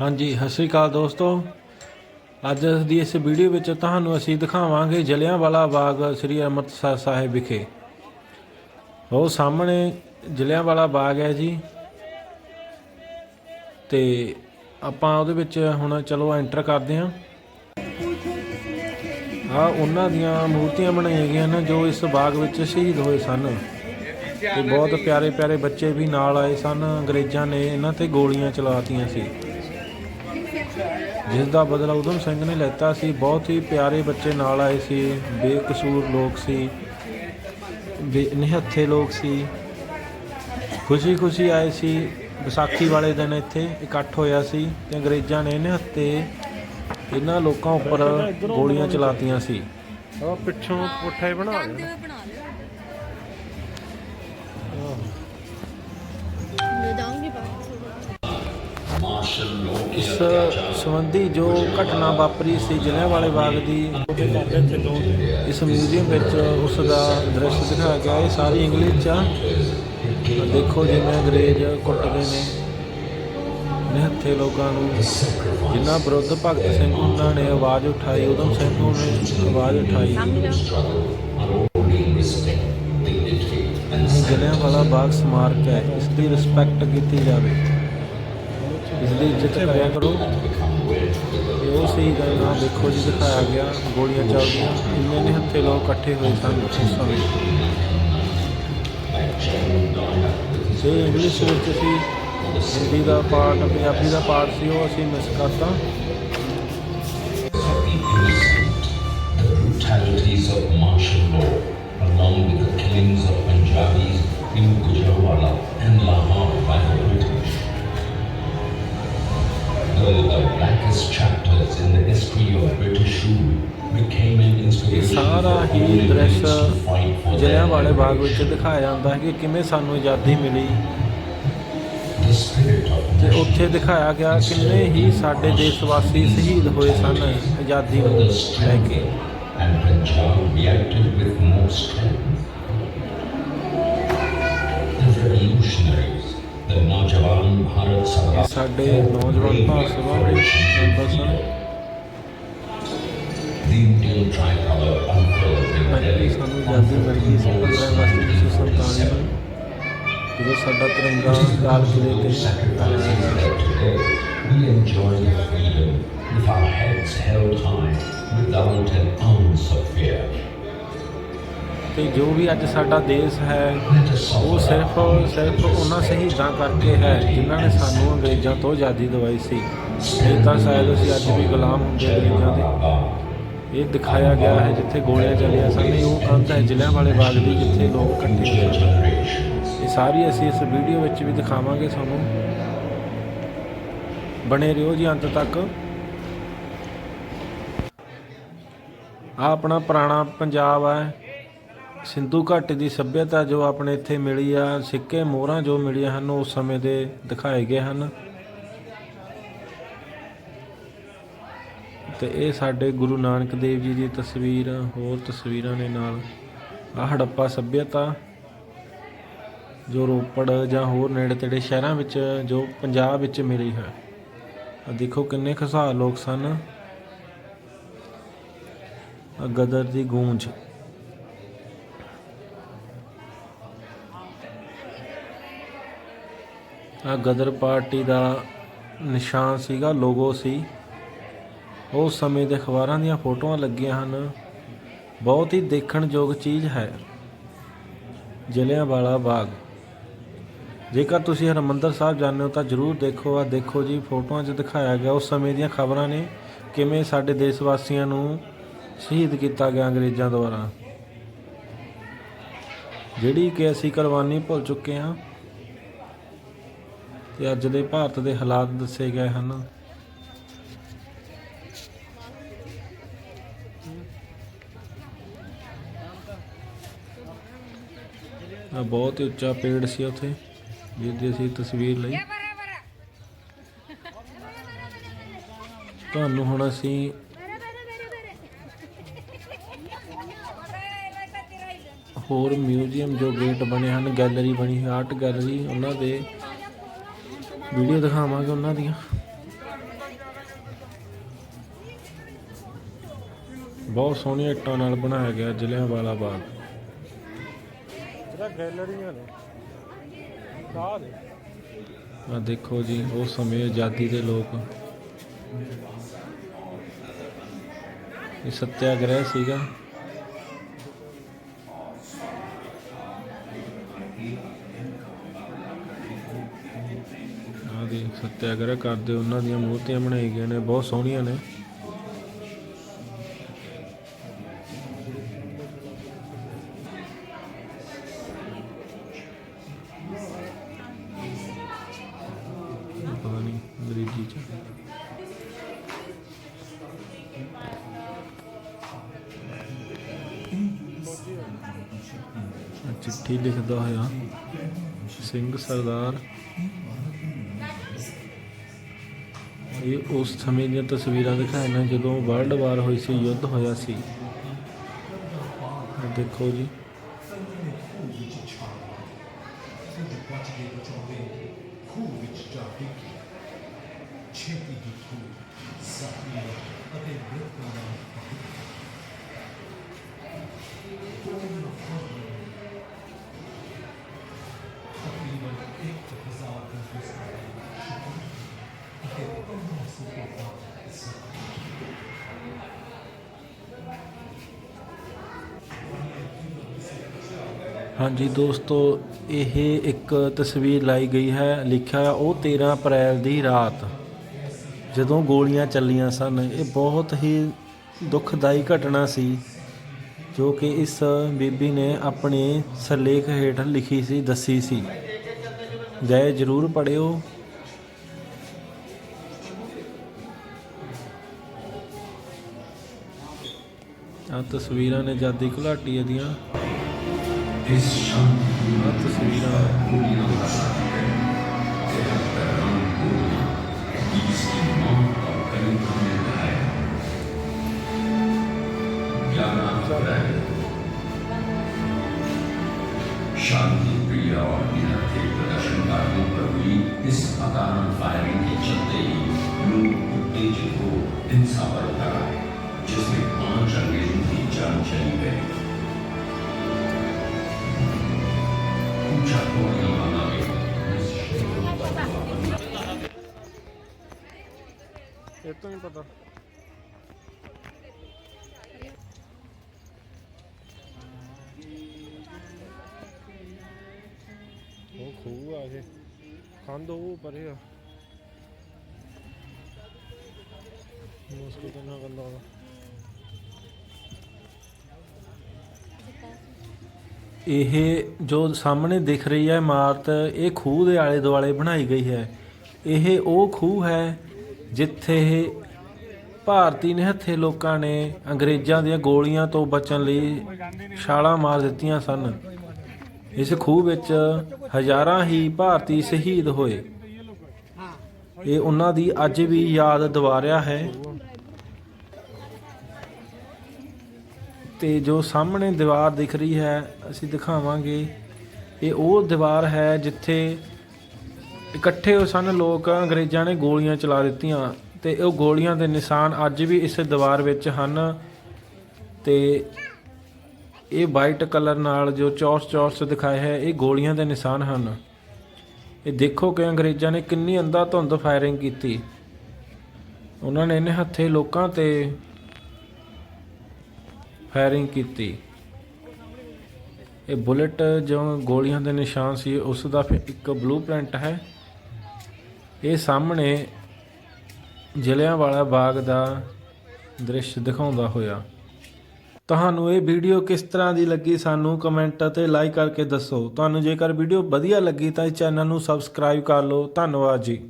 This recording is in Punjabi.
ਹਾਂਜੀ, ਸਤਿ ਸ਼੍ਰੀ ਅਕਾਲ ਦੋਸਤੋ। ਅੱਜ ਦੀ ਇਸ ਵੀਡੀਓ ਵਿੱਚ ਤੁਹਾਨੂੰ ਅਸੀਂ ਦਿਖਾਵਾਂਗੇ ਜਲਿਆਂਵਾਲਾ ਬਾਗ ਸ੍ਰੀ ਅੰਮ੍ਰਿਤਸਰ ਸਾਹਿਬ ਵਿਖੇ। ਉਹ ਸਾਹਮਣੇ ਜਲਿਆਂਵਾਲਾ ਬਾਗ ਹੈ ਜੀ। ਤੇ ਆਪਾਂ ਉਹਦੇ ਵਿੱਚ ਹੁਣ ਚਲੋ ਐਂਟਰ ਕਰਦੇ ਹਾਂ। ਆ ਉਹਨਾਂ ਦੀਆਂ ਮੂਰਤੀਆਂ ਬਣਾਈਆਂ ਗਈਆਂ ਨੇ ਜੋ ਇਸ ਬਾਗ ਵਿੱਚ ਸ਼ਹੀਦ ਹੋਏ ਸਨ। ਤੇ ਬਹੁਤ ਪਿਆਰੇ ਪਿਆਰੇ ਬੱਚੇ ਵੀ ਨਾਲ ਆਏ ਸਨ। ਅੰਗਰੇਜ਼ਾਂ ਨੇ ਇਹਨਾਂ ਤੇ ਗੋਲੀਆਂ ਚਲਾਤੀਆਂ ਸੀ। ਜਿਸ ਦਾ ਬਦਲਾ ਉਦਮ ਸਿੰਘ ਨੇ ਲੈਤਾ ਸੀ। ਬਹੁਤ ਹੀ ਪਿਆਰੇ ਬੱਚੇ ਨਾਲ ਆਏ ਸੀ। ਬੇਕਸੂਰ ਲੋਕ ਸੀ। ਬੇ- ਨਿਹੱਥੇ ਲੋਕ ਸੀ। ਖੁਸ਼ੀ ਖੁਸ਼ੀ ਆਏ ਸੀ। ਵਿਸਾਖੀ ਵਾਲੇ ਦਿਨ ਇੱਥੇ ਇਕੱਠ ਹੋਇਆ ਸੀ ਤੇ ਅੰਗਰੇਜ਼ਾਂ ਨੇ ਨਿਹੱਥੇ ਇਹਨਾਂ ਲੋਕਾਂ ਉੱਪਰ ਗੋਲੀਆਂ ਚਲਾਤੀਆਂ ਸੀ। ਆ ਪਿੱਛੋਂ ਪੁੱਠਾ ਹੀ ਬਣਾ ਕਰਦੇ ਇਸ ਸੰਬੰਧੀ ਜੋ ਘਟਨਾ ਵਾਪਰੀ ਸੀ ਜਲਿਆਂਵਾਲੇ ਬਾਗ ਦੀ, ਇਸ ਮਿਊਜ਼ੀਅਮ ਵਿੱਚ ਉਸ ਦਾ ਦ੍ਰਿਸ਼ ਦਿਖਾਇਆ ਗਿਆ। ਇਹ ਸਾਰੀ ਇੰਗਲਿਸ਼ ਚ ਦੇਖੋ ਜਿਵੇਂ ਅੰਗਰੇਜ਼ ਕੁੱਟਦੇ ਨੇ। ਨਿਹੱਥੇ ਲੋਕਾਂ ਨੂੰ। ਜਿਨ੍ਹਾਂ ਵਿਰੁੱਧ ਭਗਤ ਸਿੰਘ ਉਹਨਾਂ ਨੇ ਆਵਾਜ਼ ਉਠਾਈ ਉਦਮ ਸਿੰਘ ਨੇ ਆਵਾਜ਼ ਉਠਾਈ। ਇਹ ਜਲਿਆਂਵਾਲਾ ਬਾਗ ਸਮਾਰਕ ਹੈ। ਇਸ ਦੀ ਰਿਸਪੈਕਟ ਕੀਤੀ ਜਾਵੇ। ਦੀ ਇੱਜ਼ਤ ਕਰਿਆ ਕਰੋ। ਇਹ ਉਹ ਸਹੀ ਗੱਲ ਨਾਮ ਦੇਖੋ ਜੀ ਦਿਖਾਇਆ ਗਿਆ ਗੋਲੀਆਂ ਚੱਲਦੀਆਂ ਇੰਨੇ ਨੇ ਹੱਥੇ ਲੋਕ ਇਕੱਠੇ ਹੋਏ ਸਨ ਉਸ ਸਮੇਂ ਜੇ ਇੰਗਲਿਸ਼ ਵਿੱਚ ਸੀ ਹਿੰਦੀ ਦਾ ਪਾਰਟ ਪੰਜਾਬੀ ਦਾ ਪਾਰਟ ਸੀ ਉਹ ਅਸੀਂ ਮਿਸ ਕਰਤਾ। Brutalities of martial law, along with the killings of Punjabis in Gujranwala and Lahore by the British. Though the blackest chapters in the history of British rule became an inspiration ਸਾਰਾ for ਹੀ ਦ੍ਰਿਸ਼ Indians to fight for their Jallianwala Bagh ਵਿੱਚ. ਦਿਖਾਇਆ ਜਾਂਦਾ ਹੈ ਕਿ ਕਿਵੇਂ ਸਾਨੂੰ ਆਜ਼ਾਦੀ ਮਿਲੀ of ਤੇ ਉੱਥੇ ਦਿਖਾਇਆ ਗਿਆ ਕਿੰਨੇ ਹੀ ਸਾਡੇ ਦੇਸ਼ ਵਾਸੀ ਸ਼ਹੀਦ ਹੋਏ ਸਨ ਆਜ਼ਾਦੀ ਨੂੰ ਲੈ ਕੇ Punjab reacted with more strength. ਸਾਡੇ ਨੌਜਵਾਨ ਭਾਰਤ ਸਭਾ ਦੇ member son the Indian tricolor unfurled in ਪਹਿਲੀ Delhi. ਸਾਨੂੰ ਆਜ਼ਾਦੀ ਮਿਲ ਗਈ ਸੀ 15 ਅਗਸਤ 1947 ਨੂੰ ਜਦੋਂ ਸਾਡਾ ਤਿਰੰਗਾ ਲਾਲ ਕਿਲੇ ਤੇ Sacrificing that today, we enjoy the freedom with our heads held high without an ounce of fear. ਤੇ ਜੋ ਵੀ ਅੱਜ ਸਾਡਾ ਦੇਸ਼ ਹੈ, ਉਹ ਸਿਰਫ our ਸਿਰਫ ਉਹਨਾਂ ਸ਼ਹੀਦਾਂ ਕਰਕੇ ਹੈ ਜਿਨ੍ਹਾਂ ਨੇ ਸਾਨੂੰ ਅੰਗਰੇਜ਼ਾਂ ਤੋਂ ਆਜ਼ਾਦੀ ਦਿਵਾਈ ਸੀ। ਨਹੀਂ ਤਾਂ ਸ਼ਾਇਦ ਅਸੀਂ ਅੱਜ ਵੀ ਗੁਲਾਮ ਹੁੰਦੇ ਅੰਗਰੇਜ਼ਾਂ ਦੇ। ਇਹ ਦਿਖਾਇਆ ਗਿਆ ਹੈ ਜਿੱਥੇ ਗੋਲੀਆਂ ਚੱਲੀਆਂ ਸਨ। ਇਹ ਉਹ ਕੰਧ ਹੈ ਜਲਿਆਂਵਾਲੇ ਬਾਗ ਦੀ ਜਿੱਥੇ ਲੋਕ ਇਕੱਠੇ ਹੋਏ generations. ਇਹ ਸਾਰੀ ਅਸੀਂ ਇਸ ਵੀਡੀਓ ਵਿੱਚ ਵੀ ਦਿਖਾਵਾਂਗੇ ਤੁਹਾਨੂੰ। ਬਣੇ ਰਹੋ ਜੀ ਅੰਤ ਤੱਕ। ਆ ਆਪਣਾ ਪੁਰਾਣਾ ਪੰਜਾਬ ਹੈ। ਸਿੰਧੂ ਘਾਟੀ ਦੀ ਸੱਭਿਅਤਾ ਜੋ ਆਪਣੇ ਇੱਥੇ ਮਿਲੀ ਆ, ਸਿੱਕੇ ਮੋਹਰਾਂ ਜੋ ਮਿਲੀਆਂ ਹਨ, ਉਸ ਸਮੇਂ ਦੇ ਦਿਖਾਏ ਗਏ ਹਨ। ਤੇ ਇਹ ਸਾਡੇ ਗੁਰੂ ਨਾਨਕ ਦੇਵ ਜੀ ਦੀ ਤਸਵੀਰ ਹੋਰ ਤਸਵੀਰਾਂ ਨੇ ਨਾਲ ਆ ਹੜੱਪਾ ਸੱਭਿਅਤਾ, ਜੋ ਰੋਪੜ ਜਾਂ ਹੋਰ ਨੇੜੇ ਤੇੜੇ ਸ਼ਹਿਰਾਂ ਵਿੱਚ, ਜੋ ਪੰਜਾਬ ਵਿੱਚ ਮਿਲੀ ਹੈ। ਆ ਦੇਖੋ ਕਿੰਨੇ ਖੁਸ਼ਹਾਲ ਲੋਕ ਸਨ। ਗਦਰ ਦੀ ਗੂੰਜ। ਗਦਰ ਪਾਰਟੀ ਦਾ ਨਿਸ਼ਾਨ ਸੀਗਾ ਲੋਗੋ ਸੀ। ਉਸ ਸਮੇਂ ਦੇ ਅਖਬਾਰਾਂ ਦੀਆਂ ਫੋਟੋਆਂ ਲੱਗੀਆਂ ਹਨ। ਬਹੁਤ ਹੀ ਦੇਖਣਯੋਗ ਚੀਜ਼ ਹੈ, ਜਲਿਆਂਵਾਲਾ ਬਾਗ। ਜੇਕਰ ਤੁਸੀਂ ਹਰਿਮੰਦਰ ਸਾਹਿਬ ਜਾਂਦੇ ਹੋ ਤਾਂ ਜਰੂਰ ਦੇਖੋ ਆ ਦੇਖੋ ਜੀ, ਫੋਟੋਆਂ 'ਚ ਦਿਖਾਇਆ ਗਿਆ। ਉਸ ਸਮੇਂ ਦੀਆਂ ਖਬਰਾਂ ਨੇ ਕਿਵੇਂ ਸਾਡੇ ਦੇਸ਼ ਵਾਸੀਆਂ ਨੂੰ ਸ਼ਹੀਦ ਕੀਤਾ ਗਿਆ ਅੰਗਰੇਜ਼ਾਂ ਦੁਆਰਾ। ਜਿਹੜੀ ਕਿ ਅਸੀਂ ਕੁਰਬਾਨੀ ਭੁੱਲ ਚੁੱਕੇ ਹਾਂ। ਤੇ ਅੱਜ ਦੇ ਭਾਰਤ ਦੇ ਹਾਲਾਤ ਦੱਸੇ ਗਏ ਹਨ। ਆ ਬਹੁਤ ਹੀ ਉੱਚਾ ਪੇੜ ਸੀ ਉੱਥੇ ਜਿਹਦੀ ਅਸੀਂ ਤਸਵੀਰ ਲਈ। ਤੁਹਾਨੂੰ ਹੁਣ ਅਸੀਂ ਹੋਰ ਮਿਊਜ਼ੀਅਮ ਜੋ ਗੇਟ ਬਣੇ ਹਨ, ਗੈਲਰੀ ਬਣੀ ਹੈ ਆਰਟ ਗੈਲਰੀ, ਉਹਨਾਂ ਦੇ ਵੀਡੀਓ ਦਿਖਾਵਾਂਗੇ ਉਹਨਾਂ ਦੀਆਂ। ਬਹੁਤ ਸੋਹਣੀਆਂ ਇੱਟਾਂ ਨਾਲ ਬਣਾਇਆ ਗਿਆ ਜਲਿਆਂਵਾਲਾ ਬਾਗ। ਜਿਹੜਾ ਗੈਲਰੀਆਂ ਨੇ ਸਾਹ ਦੇ ਆ ਦੇਖੋ ਜੀ ਉਹ ਸਮੇਂ ਆਜ਼ਾਦੀ ਦੇ ਲੋਕ। ਇਹ ਸੱਤਿਆਗ੍ਰਹਿ ਸੀਗਾ। ਦੀ ਸੱਤਿਆਗ੍ਰਹਿ ਕਰਦੇ ਉਹਨਾਂ ਦੀਆਂ ਮੂਰਤੀਆਂ ਬਣਾਈ ਗਈਆਂ ਨੇ, ਬਹੁਤ ਸੋਹਣੀਆਂ ਨੇ। ਪਤਾ ਨਹੀਂ ਅੰਗਰੇਜ਼ੀ ਚ। ਚਿੱਠੀ ਲਿਖਦਾ ਹੋਇਆ, ਸਿੰਘ ਸਰਦਾਰ ਇਹ ਉਸ ਸਮੇਂ ਦੀਆਂ ਤਸਵੀਰਾਂ ਦਿਖਾਈਆਂ ਜਦੋਂ ਵਰਲਡ ਵਾਰ ਹੋਈ ਸੀ, ਯੁੱਧ ਹੋਇਆ ਸੀ। ਦੇਖੋ ਜੀ। ਹਾਂਜੀ ਦੋਸਤੋ, ਇਹ ਇੱਕ ਤਸਵੀਰ ਲਾਈ ਗਈ ਹੈ, ਲਿਖਿਆ ਉਹ 13 ਅਪ੍ਰੈਲ ਦੀ ਰਾਤ। ਜਦੋਂ ਗੋਲੀਆਂ ਚੱਲੀਆਂ ਸਨ, ਇਹ ਬਹੁਤ ਹੀ ਦੁਖਦਾਈ ਘਟਨਾ ਸੀ, ਜੋ ਕਿ ਇਸ ਬੀਬੀ ਨੇ ਆਪਣੇ ਸਰਲੇਖ ਹੇਠ ਲਿਖੀ ਸੀ, ਦੱਸੀ ਸੀ। ਗਏ ਜਰੂਰ ਪੜਿਓ ਆ ਤਸਵੀਰਾਂ ਨੇ ਜ਼ਾਦੀ ਘੁਲਾਟੀ ਦੀਆਂ। इस शांति ਆ ਤਸਵੀਰਾਂ दुनिया का साथी है तेरा पैगाम बोलना इसकी मौत का कलिंगा में लगाया ग्यारह अप्रैल शांति प्रिय और निरर्थक प्रदर्शनकारियों पर हुई इस अकारण फायरिंग के चलते ही लोग उत्तेजित हो हिंसा पर उतर आए जिसमें पांच अंग्रेजों की जान चली गई ਇਹ ਤੋਂ ਹੀ ਪਤਾ। ਉਹ ਖੂਹ ਆ ਇਹ। ਖੰਦ ਉਹ ਪਰੇ ਆ। ਮੁਸਕੋ ਤੇ ਨਾ ਗੰਦਾ ਹੋਣਾ। ਇਹ ਜੋ ਸਾਹਮਣੇ ਦਿਖ ਰਹੀ ਹੈ ਇਮਾਰਤ, ਇਹ ਖੂਹ ਦੇ ਆਲੇ ਦੁਆਲੇ ਬਣਾਈ ਗਈ ਹੈ। ਇਹ ਉਹ ਖੂਹ ਹੈ ਜਿੱਥੇ ਭਾਰਤੀ ਨਿਹੱਥੇ ਲੋਕਾਂ ਨੇ ਅੰਗਰੇਜ਼ਾਂ ਦੀਆਂ ਗੋਲੀਆਂ ਤੋਂ ਬਚਣ ਲਈ ਛਾਲਾਂ ਮਾਰ ਦਿੱਤੀਆਂ ਸਨ। ਇਸ ਖੂਹ ਵਿੱਚ ਹਜ਼ਾਰਾਂ ਹੀ ਭਾਰਤੀ ਸ਼ਹੀਦ ਹੋਏ। ਇਹ ਉਹਨਾਂ ਦੀ ਅੱਜ ਵੀ ਯਾਦ ਦਿਵਾਰਿਆ ਹੈ। ਤੇ ਜੋ ਸਾਹਮਣੇ ਦੀਵਾਰ ਦਿਖ ਰਹੀ ਹੈ, ਅਸੀਂ ਦਿਖਾਵਾਂਗੇ। ਇਹ ਉਹ ਦੀਵਾਰ ਹੈ ਜਿੱਥੇ ਇਕੱਠੇ ਹੋਏ ਸਨ ਲੋਕ ਅੰਗਰੇਜ਼ਾਂ ਨੇ ਗੋਲੀਆਂ ਚਲਾ ਦਿੱਤੀਆਂ ਤੇ ਉਹ ਗੋਲੀਆਂ ਦੇ ਨਿਸ਼ਾਨ ਅੱਜ ਵੀ ਇਸ ਦੀਵਾਰ ਵਿੱਚ ਹਨ ਤੇ ਇਹ ਵਾਈਟ ਕਲਰ ਨਾਲ ਜੋ ਚੌਰਸ ਚੌਰਸ ਦਿਖਾਏ ਹੈ, ਇਹ ਗੋਲੀਆਂ ਦੇ ਨਿਸ਼ਾਨ ਹਨ। ਇਹ ਦੇਖੋ ਕਿ ਅੰਗਰੇਜ਼ਾਂ ਨੇ ਕਿੰਨੀ ਅੰਧਾ ਧੁੰਦ ਫਾਇਰਿੰਗ ਕੀਤੀ। ਉਹਨਾਂ ਨੇ ਇਹਨੇ ਹੱਥੇ ਲੋਕਾਂ ਤੇ ਫਾਇਰਿੰਗ ਕੀਤੀ। ਇਹ ਬੁਲੇਟ ਜੋ ਗੋਲੀਆਂ ਦੇ ਨਿਸ਼ਾਨ ਸੀ, ਉਸ ਦਾ ਫਿਰ ਇੱਕ ਬਲੂਪ੍ਰਿੰਟ ਹੈ। ਇਹ ਸਾਹਮਣੇ ਜਲਿਆਂਵਾਲਾ ਬਾਗ ਦਾ ਦ੍ਰਿਸ਼ ਦਿਖਾਉਂਦਾ ਹੋਇਆ। ਤੁਹਾਨੂੰ ਇਹ ਵੀਡੀਓ ਕਿਸ ਤਰ੍ਹਾਂ ਦੀ ਲੱਗੀ ਸਾਨੂੰ ਕਮੈਂਟ ਅਤੇ ਲਾਈਕ ਕਰਕੇ ਦੱਸੋ। ਤੁਹਾਨੂੰ ਜੇਕਰ ਵੀਡੀਓ ਵਧੀਆ ਲੱਗੀ ਤਾਂ ਇਸ ਚੈਨਲ ਨੂੰ ਸਬਸਕ੍ਰਾਈਬ ਕਰ ਲਓ। ਧੰਨਵਾਦ ਜੀ।